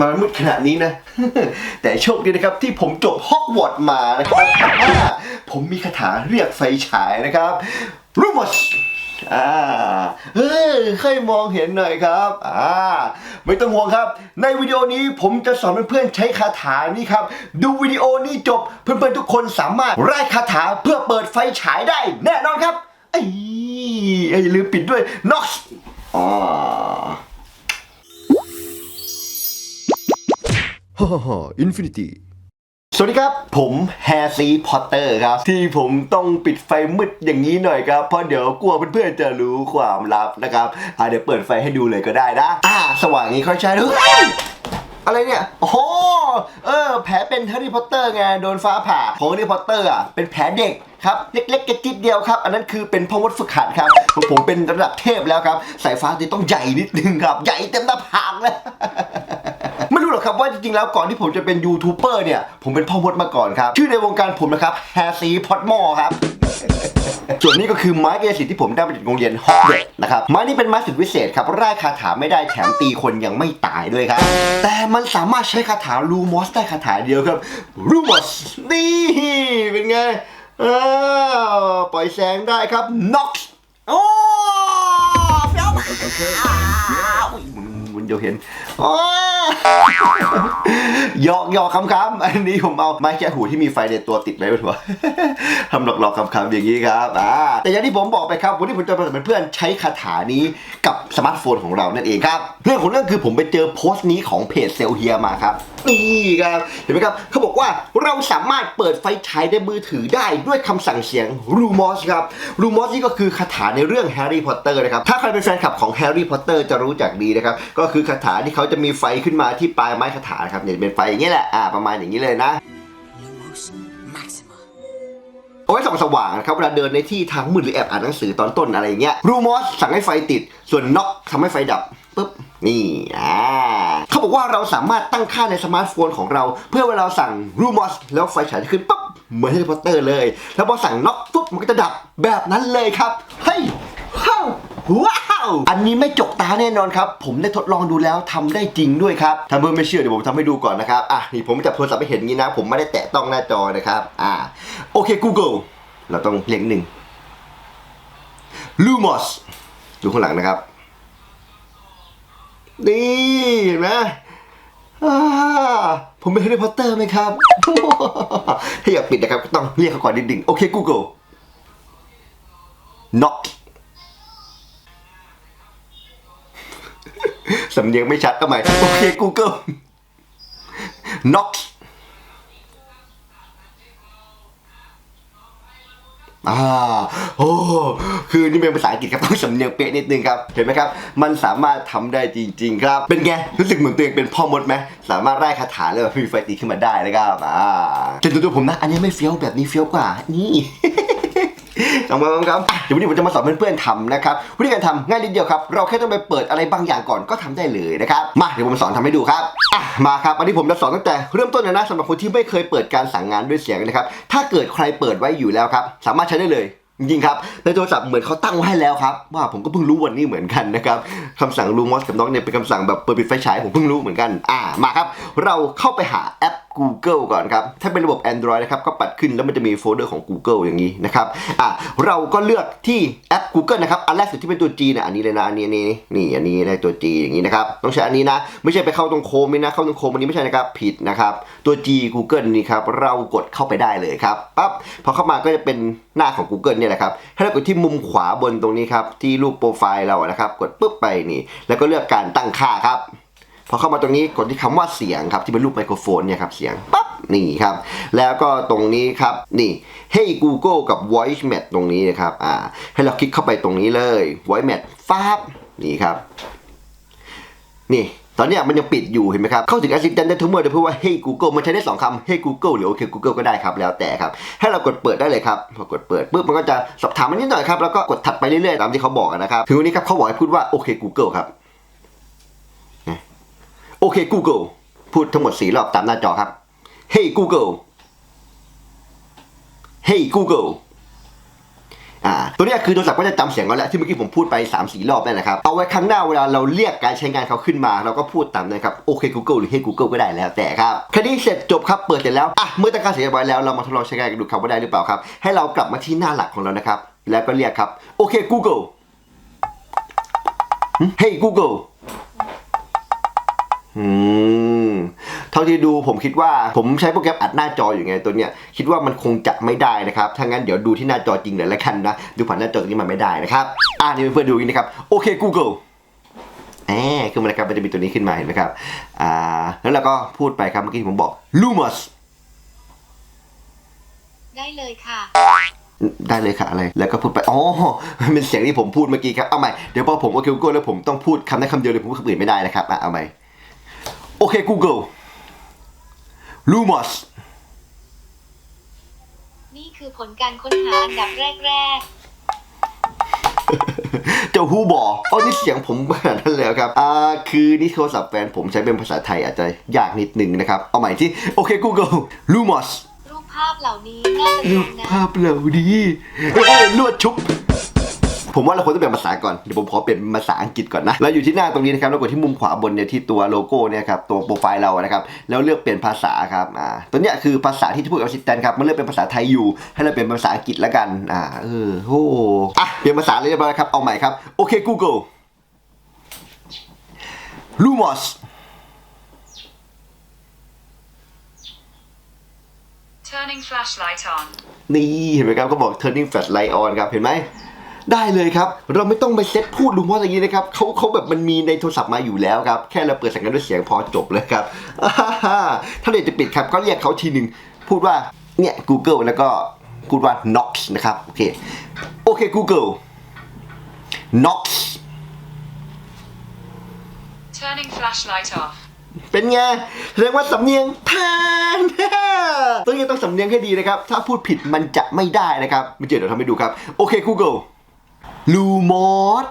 มามืดขนาดนี้นะ แต่โชคดีนะครับที่ผมจบฮอกวอตส์มานะครับผมมีคาถาเรียกไฟฉายนะครับรูมอสอ่าเฮ้ยเคยมองเห็นหน่อยครับ อ่า ไม่ต้องห่วงครับ ในวิดีโอนี้ผมจะสอนเพื่อนๆใช้คาถานี้ครับ ดูวิดีโอนี้จบเพื่อนๆทุกคนสามารถไล่คาถาเพื่อเปิดไฟฉายได้แน่นอนครับไอ้ไอ้ลืมปิดด้วยน็อกอ๋อ ฮ่าฮ่าอินฟินิตี้สวัสดีครับ ผมแฮร์ซีพอตเตอร์ครับ ที่ผมต้องปิดไฟมืดอย่างนี้หน่อยครับ เพราะเดี๋ยวกลัวเพื่อนๆจะรู้ความลับนะครับอ่าเดี๋ยวเปิดไฟให้ดูเลยก็ได้นะ อ่า สว่างงนี้ค่อยใช้เฮ้ยอะไรเนี่ยโอ้โหเออ แผลเป็นแฮร์รี่พอตเตอร์ไงโดนฟ้าผ่าของแฮร์รี่พอตเตอร์อะเป็นแผลเด็กครับ เล็กๆกระจิดเดียวครับ อันนั้นคือเป็นพ่อมดฝึกหัดครับของผมเป็นระดับเทพแล้วครับ สายฟ้าที่ต้องใหญ่นิดนึงครับ ใหญ่เต็มหน้าผากเลย รู้หรอกครับว่าจริงๆแล้วก่อนที่ผมจะเป็นยูทูบเบอร์เนี่ย ผมเป็นพ่อมดมาก่อนครับ ชื่อในวงการผมนะครับแฮซีพอดมอครับ ส่วนนี้ก็คือไม้กายสิทธิ์ที่ผมได้มาจากโรงเรียนฮอกเวดนะครับ ไม้นี้เป็นไม้สิทธิ์วิเศษครับร่ายคาถาไม่ได้แถมตีคนยังไม่ตายด้วยครับ แต่มันสามารถใช้คาถาลูมอสได้คาถาเดียวครับลูมอสนี่เป็นไงอ้าวปล่อยแสงได้ครับน็อกโอ้เฟี้ยวมากอุ้ยมันเดียวเห็นโอ้ หยอกหยอกคำคำๆอันนี้ผมเอาไม้แค่หูที่มีไฟในตัวติดไว้บนหัวทำหลอกหลอกคำคำๆอย่างนี้ครับอ่าแต่อย่างที่ผมบอกไปครับวันนี้ผมจะเป็นเพื่อนใช้คาถานี้กับสมาร์ทโฟนของเรานั่นเองครับ เรื่องของเรื่องคือผมไปเจอโพสต์นี้ของเพจเซลเฮียมาครับนี่ครับเห็นไหมครับเขาบอกว่าเราสามารถเปิดไฟฉายในมือถือได้ด้วยคำสั่งเสียงรูมอสครับรูมอสนี่ก็คือคาถาในเรื่องแฮร์รี่พอตเตอร์นะครับถ้าใครเป็นแฟนคลับของแฮร์รี่พอตเตอร์จะรู้จักดีนะครับก็คือคาถาที่เขาจะมีไฟขึ้นมาที่ปลายไม้คาถานะครับเนี่ยเป็นไฟอย่างนี้แหละอ่าประมาณอย่างนี้เลยนะ Lumos Maxima. เอาไว้ส่องสว่างนะครับเวลาเดินในที่ทางมืดหรือแอบอ่านหนังสือตอนต้นอะไรเงี้ยรูมอสสั่งให้ไฟติด ส่วนน็อกทำให้ไฟดับปุ๊บนี่อ่าเขาบอกว่าเราสามารถตั้งค่าในสมาร์ทโฟนของเรา เพื่อเวลาเราสั่งรูมอสแล้วไฟฉายจะขึ้นปุ๊บเหมือนแฮร์รี่พอตเตอร์เลย แล้วพอสั่งน็อกปุ๊บมันก็จะดับแบบนั้นเลยครับเฮ้ยว้า ว้าว อันนี้ไม่จกตาแน่นอนครับ ผมได้ทดลองดูแล้วทำได้จริงด้วยครับถ้าเพื่อนไม่เชื่อเดี๋ยวผมทำให้ดูก่อนนะครับ อะนี่ผมจับโทรศัพท์ไปเห็นงี้นะ ผมไม่ได้แตะต้องหน้าจอนะครับ อ่า โอเค Google เราต้องเรียกหนึ่ง Lumos ดูข้างหลังนะครับ นี่เห็นไหมอ่าผมเป็นแฮร์รี่พอตเตอร์ไหมครับ ถ้าอยากปิดนะครับ ต้องเรียกเขาก่อนนิดหนึ่งโอเค Google knock สำเนียงไม่ชัดก็ใหม่โอเค Google knock อ่าโอ้คือนี่เป็นภาษาอังกฤษครับต้องสำเนียงเป๊ะนิดนึงครับ เห็นไหมครับ มันสามารถทำได้จริง ๆ ครับ เป็นไง รู้สึกเหมือนตัวเองเป็นพ่อมดไหมสามารถไล่คาถาแล้วแบบมีไฟตีขึ้นมาได้นะครับอ่าแต่ตัวตัวผมนะ อันนี้ไม่เฟี้ยวแบบนี้เฟี้ยวกว่า นี่ ทำมาครับเดี๋ยววันนี้ผมจะมาสอนเพื่อนๆทำนะครับวิธีการทำง่ายนิดเดียวครับ เราแค่ต้องไปเปิดอะไรบางอย่างก่อนก็ทำได้เลยนะครับมาเดี๋ยวผมสอนทำให้ดูครับอะมาครับอันนี้ผมจะสอนตั้งแต่เริ่มต้นเลยนะสำหรับคนที่ไม่เคยเปิดการสั่งงานด้วยเสียงนะครับถ้าเกิดใครเปิดไว้อยู่แล้วครับสามารถใช้ได้เลยจริงครับในโทรศัพท์เหมือนเขาตั้งไว้ให้แล้วครับว่าผมก็เพิ่งรู้วันนี้เหมือนกันนะครับคำสั่งลูมอสกับน้องเนี่ยเป็นคำสั่งแบบเปิดปิดไฟฉายผมเพิ่งรู้เหมือนกันอ่ามาครับ เราเข้าไปหาแอป Google ก่อนครับ ถ้าเป็นระบบ Android นะครับ ก็ปัดขึ้นแล้วมันจะมีโฟลเดอร์ของ Google อย่างนี้นะครับ อ่าเราก็เลือกที่แอป Google นะครับ อันแรกสุดที่เป็นตัว G นี่ยอันนี้เลยนะ อันนี้นนี้นี่ อันนี้ได้ตัว G อย่างนี้นะครับ ต้องใช้อันนี้นะ ไม่ใช่ไปเข้าตรงโคมนี่นะ เข้าตรงโคมอันนี้ไม่ใช่นะครับ ผิดนะครับ ตัว G Google นี่ครับ เรากดเข้าไปได้เลยครับ ปั๊บ พอเข้ามาก็จะเป็นหน้าของ Google เนี่ยแหละครับให้เรากดที่มุมขวาบนตรงนี้ครับ ที่รูปโปรไฟล์เราอะนะครับ กดปุ๊บไปนี่ แล้วก็เลือกการตั้งค่าครับ พอเข้ามาตรงนี้กดที่คำว่าเสียงครับที่เป็นรูปไมโครโฟนเนี่ยครับเสียงปั๊บนี่ครับ แล้วก็ตรงนี้ครับนี่ Hey Google กับ Voice Match ตรงนี้นะครับอ่าให้เราคลิกเข้าไปตรงนี้เลย Voice Match ฟ้าบนี่ครับ นี่ตอนนี้มันยังปิดอยู่เห็นไหมครับ เข้าถึง Assistant ได้ทุกเมื่อโดยเพื่อว่า Hey Google มันใช้ได้สองคำ Hey Google หรือ OK Google ก็ได้ครับแล้วแต่ครับ ให้เรากดเปิดได้เลยครับ พอกดเปิดปุ๊บมันก็จะสอบถามมันนิดหน่อยครับ แล้วก็กดถัดไปเรื่อยๆ ตามที่เขาบอกนะครับ ถึงวันนี้ครับเขาบอกให้พูดว่า OK Google ครับ โอเค Google พูดทั้งหมดสี่รอบตามหน้าจอครับ Hey Google Hey Google อ่าตัวนี้คือโทรศัพท์ก็จะจำเสียงเราแล้วที่เมื่อกี้ผมพูดไป3 4รอบนั่นแหละครับ เอาไว้ครั้งหน้าเวลาเราเรียกการใช้งานเขาขึ้นมา เราก็พูดตามนั้ครับโอเค Google หรือ Hey Google ก็ได้แล้วแต่ครับแค่นี้เสร็จจบครับเปิดเสร็จแล้วอะเมื่อตั้งกาเสร็จเรียบร้แล้วเรามาทดลองใช้งานกันดูครับว่าได้หรือเปล่าครับ ให้เรากลับมาที่หน้าหลักของเรานะครับ แล้วก็เรียกครับโอเค Google Hey Google อืมเท่าที่ดูผมคิดว่าผมใช้โปรแกรมอัดหน้าจออยู่ไงตัวเนี้ยคิดว่ามันคงจะไม่ได้นะครับถ้างั้นเดี๋ยวดูที่หน้าจอจริงเลยแล้วกันนะดูผ่านหน้าจอตรงนี้มันไม่ได้นะครับอ่านี่เพื่อนๆดูอย่างนี้นะครับโอเค Google แหมคือมันนะครับมันจะมีตัวนี้ขึ้นมาเห็นไหมครับอ่าแล้วเราก็พูดไปครับเมื่อกี้ที่ผมบอก Lumos ได้เลยค่ะ ได้เลยค่ะอะไร แล้วก็พูดไป อ๋อ มันเป็นเสียงที่ผมพูดเมื่อกี้ครับ เอาใหม่ เดี๋ยวพอผมโอเค Google แล้วผมต้องพูดคำนั้นคำเดียวเลย ผมพูดคำอื่นไม่ได้นะครับ อะ เอาใหม่ โอเค Google Lumos นี่คือผลการค้นหาอันดับแรกเจ้าฮูบออ๋อนี่เสียงผมขนาดนั้นเลยครับ อ่า คือนี่โทรศัพท์แฟนผมใช้เป็นภาษาไทยอาจจะยากนิดนึงนะครับ เอาใหม่ที่ โอเค Google Lumos ๆรูปภาพเหล่านี้น่าจะตรูรปงนะภาพเหล่านี้เอ้ยลวดชุบ ผมว่าเราควรต้องเปลี่ยนภาษาก่อน เดี๋ยวผมขอเปลี่ยนเป็นภาษาอังกฤษก่อนนะ เราอยู่ที่หน้าตรงนี้นะครับ แล้วกดที่มุมขวาบนเนี่ยที่ตัวโลโก้เนี่ยครับ ตัวโปรไฟล์เรานะครับ แล้วเลือกเปลี่ยนภาษาครับ อ่า ตัวเนี้ยคือภาษาที่จะพูดกับซิสแตนครับ มันเลือกเป็นภาษาไทยอยู่ ให้เราเปลี่ยนเป็นภาษาอังกฤษแล้วกัน อ่า เออโอ้อะ เปลี่ยนภาษาเลยเรียบร้อยครับ เอาใหม่ครับ โอเค Google Lumos Turning flashlight on. นี่เห็นไหมครับเขาบอก turning flashlight on ครับ เห็นไหม ได้เลยครับ เราไม่ต้องไปเซตพูดลุงว่าอย่างนี้นะครับเขาเขาแบบมันมีในโทรศัพท์มาอยู่แล้วครับ แค่เราเปิดสัญญาณด้วยเสียงพอจบเลยครับอ่าฮ่าถ้าเราจะปิดครับก็เรียกเขาทีหนึ่งพูดว่าเนี่ย Google แล้วก็พูดว่า Knox นะครับโอเคโอเค Google Knox Turning flashlight off. เป็นไงแสดงว่าสำเนียงแทนต้องยังต้องสำเนียงให้ดีนะครับ ถ้าพูดผิดมันจะไม่ได้นะครับ ไม่เจอเดี๋ยวทำให้ดูครับ โอเค Google ลูมอส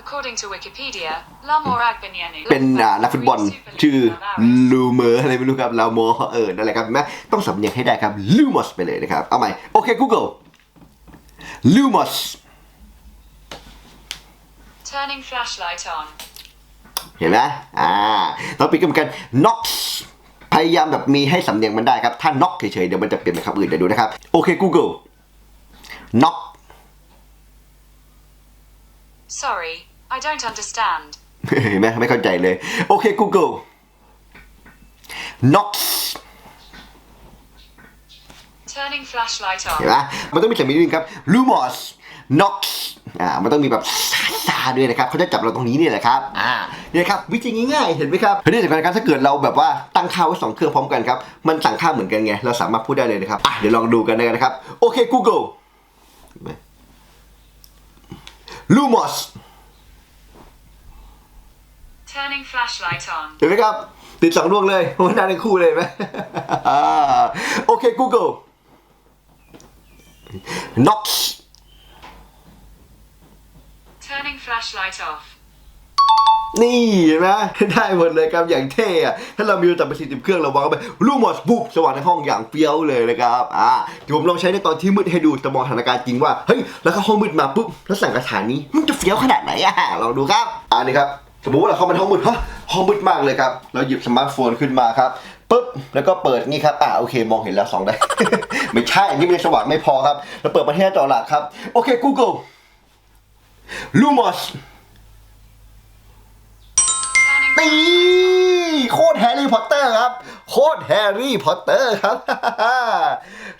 According to Wikipedia, Lamor Agbenyanu เป็นอ่านักฟุตบอลชื่อลูเมอร์อะไรไม่รู้ครับลามอเออนั่นแหละครับเห็นไหมต้องสำเนียงให้ได้ครับลูมอสไปเลยนะครับ เอาใหม่ โอเค Google ลูมอส Turning flashlight on. เห็นไหมอ่าต่อไปก็เหมือนกัน Knox พยายามแบบมีให้สำเนียงมันได้ครับ ถ้า knock เฉยๆ เดี๋ยวมันจะเปลี่ยนเป็นคำอื่นเดี๋ยวดูนะครับ โอเค Google knock Sorry, I don't understand. เห็นไหมไม่เข้าใจเลย โอเค Google knock Turning flashlight เห็น on. ไหมมันต้องมีเสียงนิดนึงครับ lumos knox อ่ามันต้องมีแบบซาๆด้วยนะครับเขาจะจับเราตรงนี้นี่แหละครับอ่านี่นะครับวิธีง่ายๆเห็นไหมครับทีนี้สำคัญครับถ้าเกิดเราแบบว่าตั้งค่าไว้สองเครื่องพร้อมกันครับมันสั่งค่าเหมือนกันไงเราสามารถพูดได้เลยนะครับอะเดี๋ยวลองดูกันนะครับโอเค Google lumos Turning flashlight on. เห็นไหมครับ ติดสองดวงเลยโอ้ยน่าได้คู่เลยเห็นไหม อ่าโอเค Google knox Turning flashlight off. นี่นไหมได้หมดเลยครับอย่างเท่อะถ้าเรามีโทรศัพท์ไปสี่สิบเครื่องเราวางเข้าไปลูกหมดปุ๊บสว่างในห้องอย่างเฟี้ยวเลยนะครับอ่าเดี๋ยวผมลองใช้ในตอนที่มืดให้ดูจะมองสถานการณ์จริงว่าเฮ้ยแล้วก็ห้องมืดมาปุ๊บแล้วสั่งกระถานนี้มันจะเฟี้ยวขนาดไหนอะลองดูครับอ่านี่ครับสมมติว่าเราเข้ามาในห้องมืดฮะห้องมืดมากเลยครับเราหยิบสมาร์ทโฟนขึ้นมาครับปุ๊บแล้วก็เปิดนี่ครับอ่าโอเค มองเห็นแล้วสองได้ ไม่ใช่อันนี่มันสว่างไม่พอครับเราเปิดมาที่หน้าจอหลักครับโอเค Google Lumos ตีโคตรแฮร์รี่พอตเตอร์ครับ โคตรแฮร์รี่พอตเตอร์ครับ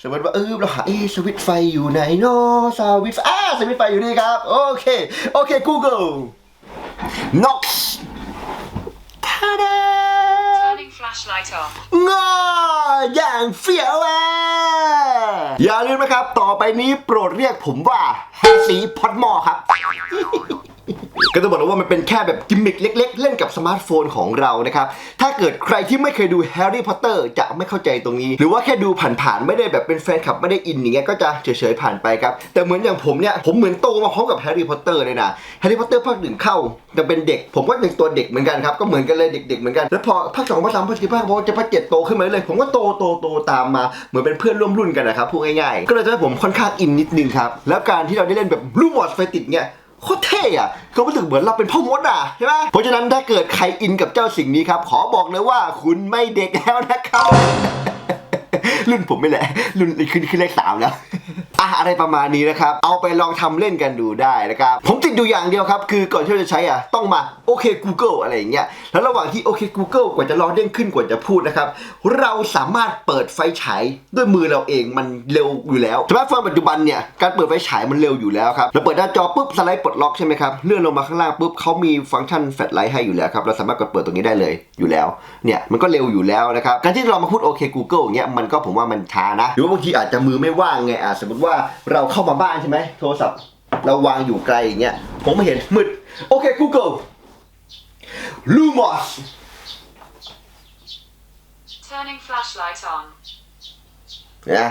สมมติว่าเออเราหาเอะสวิตช์ไฟอยู่ไหนเนาะสวิตช์อ่าสวิตช์ไฟอยู่นี่ครับ โอเค โอเค Google Knox ทาดา Turning flashlight off. งออย่างเฟี้ยวอะอย่าลืมนะครับ ต่อไปนี้โปรดเรียกผมว่าแฮร์สีพอตมอครับ ก็ต้องบอกเลยว่ามันเป็นแค่แบบกิมมิคเล็ก ๆ เล่นกับสมาร์ทโฟนของเรานะครับ ถ้าเกิดใครที่ไม่เคยดูแฮร์รี่พอตเตอร์จะไม่เข้าใจตรงนี้ หรือว่าแค่ดูผ่านๆไม่ได้แบบเป็นแฟนคลับไม่ได้อินอย่างเงี้ยก็จะเฉยๆผ่านไปครับ แต่เหมือนอย่างผมเนี่ยผมเหมือนโตมาพร้อมกับแฮร์รี่พอตเตอร์เลยนะแฮร์รี่พอตเตอร์ภาคหนึ่งเข้าจะเป็นเด็ก ผมก็ยังตัวเด็กเหมือนกันครับก็เหมือนกันเลยเด็ก ๆ เหมือนกันแล้วพอภาคสองภาคสามภาคสี่ภาคหกจะภาคเจ็ดโตขึ้นมาเลยผมก็โตโตโตตามมาเหมือนเป็นเพื่อนร่วมรุ่นกันนะครับพูดง่ายๆก็เลยทำให้ผมค่อนข้างอินนิดนึงครับแล้วการที่เราได้เล่นแบบลูมอสไฟติดเนี่ย โคตรเท่อะเขารู้สึกเหมือนเราเป็นพ่อมดอะใช่ไหมเพราะฉะนั้นถ้าเกิดใครอินกับเจ้าสิ่งนี้ครับ ขอบอกเลยว่าคุณไม่เด็กแล้วนะครับ รุ่นผมไม่แหละ รุ่นขึ้นขึ้นเลขสามแล้วอะอะไรประมาณนี้นะครับ เอาไปลองทำเล่นกันดูได้นะครับ ผมติดดูอย่างเดียวครับ คือก่อนที่เราจะใช้อะต้องมาโอเค Google อะไรอย่างเงี้ย แล้วระหว่างที่โอเค Google กว่าจะรองเด้งขึ้นกว่าจะพูดนะครับ เราสามารถเปิดไฟฉายด้วยมือเราเองมันเร็วอยู่แล้วสมาร์ทโฟนปัจจุบันเนี่ยการเปิดไฟฉายมันเร็วอยู่แล้วครับเราเปิดหน้าจอปุ๊บสไลด์ปลดล็อกใช่ไหมครับเลื่อนลงมาข้างล่างปุ๊บเขามีฟังก์ชันแฟลชไลท์ให้อยู่แล้วครับเราสามารถกดเปิดตรงนี้ได้เลยอยู่แล้วเนี่ยมันก็เร็วอยู่แล้วนะครับการที่เรามาพูดโอเค Google อย่างเงี้ยมันก็ผมว่ามันช้านะ หรือว่าบางทีอาจจะมือไม่ว่างไงอะสมมติว่าเราเข้ามาบ้านใช่ไหมโทรศัพท์เราวางอยู่ไกลอย่างเงี้ยผมไม่เห็นมืดโอเค Google Lumos Turning flashlight on. นะ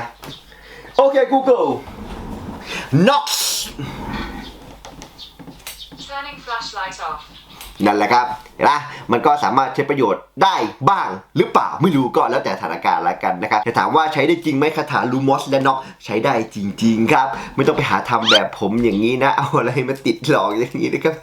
โอเค Google Nox Turning flashlight off. นั่นแหละครับเห็นไหมมันก็สามารถใช้ประโยชน์ได้บ้างหรือเปล่าไม่รู้ก็แล้วแต่สถานการณ์ละกันนะครับแต่ถามว่าใช้ได้จริงไหมคาถาลูมอสและน็อกใช้ได้จริง ๆ ครับ ไม่ต้องไปหาทำแบบผมอย่างนี้นะ เอาอะไรมาติดหลอกอย่างนี้นะครับ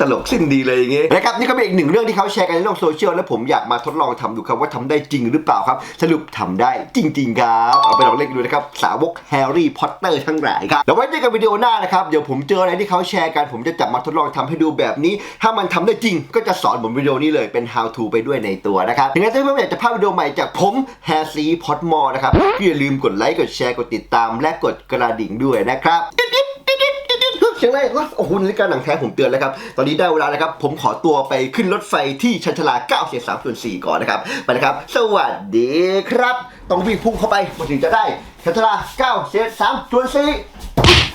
ตลกสิ้นดีเลยอย่างเงี้ยนะครับนี่ก็เป็นอีกหนึ่งเรื่องที่เขาแชร์กันในโลกโซเชียลและผมอยากมาทดลองทำดูครับว่าทำได้จริงหรือเปล่าครับ สรุปทำได้จริง ๆ ครับเอาไปลองเล่นดูนะครับสาวกแฮร์รี่พอตเตอร์ทั้งหลายครับแล้วไว้เจอกันวิดีโอหน้านะครับเดี๋ยวผมเจออะไรที่เขาแชร์กันผมจะจับมาทดลองทำให้ดูแบบนี้ ถ้ามันทำได้จริง ก็จะสอนผมวิดีโอนี้เลยเป็น how to ไปด้วยในตัวนะครับอย่างนั้นถ้าเพื่อนๆอยากจะพลาดวิดีโอใหม่จากผมแฮร์ซีพอตมอนะครับอย่าลืมกดไลค์กดแชร์กดติดตามและกดกระดิ่งด้วยนะครับ ชียงอะไรวะโอ้โหนาฬิกาหนังแท้ผมเตือนแล้วครับ ตอนนี้ได้เวลาแล้วครับ ผมขอตัวไปขึ้นรถไฟที่ชันชลา9เสีย3ส่วน4ก่อนนะครับ ไปนะครับ สวัสดีครับ ต้องวิ่งพุ่งเข้าไปมาถึงจะได้ชันชลา9เสีย3ส่วน4